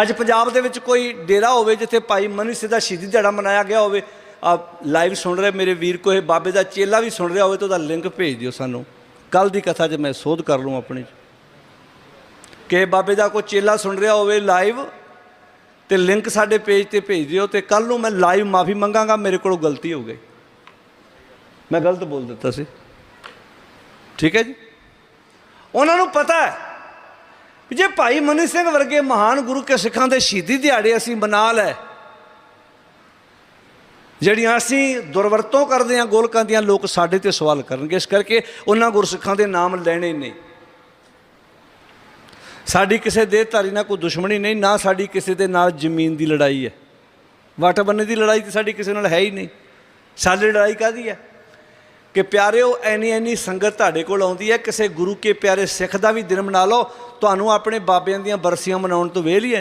ਅੱਜ ਪੰਜਾਬ ਦੇ ਵਿੱਚ ਕੋਈ ਡੇਰਾ ਹੋਵੇ ਜਿੱਥੇ ਭਾਈ ਮਨੀ ਸਿੰਘ ਦਾ ਸ਼ਹੀਦੀ ਦਿਹਾੜਾ ਮਨਾਇਆ ਗਿਆ ਹੋਵੇ ਆ ਲਾਈਵ ਸੁਣ ਰਹੇ ਮੇਰੇ ਵੀਰ ਕੋਈ ਬਾਬੇ ਦਾ ਚੇਲਾ ਵੀ ਸੁਣ ਰਿਹਾ ਹੋਵੇ ਤਾਂ ਉਹਦਾ ਲਿੰਕ ਭੇਜ ਦਿਓ ਸਾਨੂੰ। ਕੱਲ ਦੀ ਕਥਾ 'ਚ ਮੈਂ ਸੋਧ ਕਰ ਲੂੰ ਆਪਣੀ। 'ਚ ਕਿ ਬਾਬੇ ਦਾ ਕੋਈ ਚੇਲਾ ਸੁਣ ਰਿਹਾ ਹੋਵੇ ਲਾਈਵ ਤੇ ਲਿੰਕ ਸਾਡੇ ਪੇਜ ਤੇ ਭੇਜ ਦਿਓ ਤੇ ਕੱਲ ਨੂੰ ਮੈਂ ਲਾਈਵ ਮਾਫੀ ਮੰਗਾਂਗਾ, ਮੇਰੇ ਕੋਲੋਂ ਗਲਤੀ ਹੋ ਗਈ। ਮੈਂ ਗਲਤ ਬੋਲ ਦਿੱਤਾ ਸੀ। ਠੀਕ ਹੈ ਜੀ? ਉਹਨਾਂ ਨੂੰ ਪਤਾ ਹੈ ਜੇ ਭਾਈ ਮਨੀ ਸਿੰਘ ਵਰਗੇ ਮਹਾਨ ਗੁਰੂ ਕੇ ਸਿੱਖਾਂ ਦੇ ਸ਼ਹੀਦੀ ਦਿਹਾੜੇ ਅਸੀਂ ਮਨਾ ਲੈ ਜਿਹੜੀਆਂ ਅਸੀਂ ਦੁਰਵਰਤੋਂ ਕਰਦੇ ਹਾਂ, ਗੋਲਕਾਂ ਦੀਆਂ ਲੋਕ ਸਾਡੇ ਤੇ ਸਵਾਲ ਕਰਨਗੇ, ਇਸ ਕਰਕੇ ਉਹਨਾਂ ਗੁਰਸਿੱਖਾਂ ਦੇ ਨਾਮ ਲੈਣੇ ਨਹੀਂ। ਸਾਡੀ ਕਿਸੇ ਦੇਹਧਾਰੀ ਨਾਲ ਕੋਈ ਦੁਸ਼ਮਣੀ ਨਹੀਂ, ਨਾ ਸਾਡੀ ਕਿਸੇ ਦੇ ਨਾਲ ਜ਼ਮੀਨ ਦੀ ਲੜਾਈ ਹੈ। ਵਾਟਾ ਬੰਨੇ ਦੀ ਲੜਾਈ ਤੇ ਸਾਡੀ ਕਿਸੇ ਨਾਲ ਹੈ ਹੀ ਨਹੀਂ। ਸਾਡੀ ਲੜਾਈ ਕਾਦੀ ਹੈ? ਕਿ ਪਿਆਰਿਓ, ਐਨੀ ਐਨੀ ਸੰਗਤ ਤੁਹਾਡੇ ਕੋਲ ਆਉਂਦੀ ਹੈ, ਕਿਸੇ ਗੁਰੂ ਕੇ ਪਿਆਰੇ ਸਿੱਖ ਦਾ ਵੀ ਦਿਨ ਮਨਾ ਲਓ, ਤੁਹਾਨੂੰ ਆਪਣੇ ਬਾਬਿਆਂ ਦੀਆਂ ਬਰਸੀਆਂ ਮਨਾਉਣ ਤੋਂ ਵੇਲ ਹੀ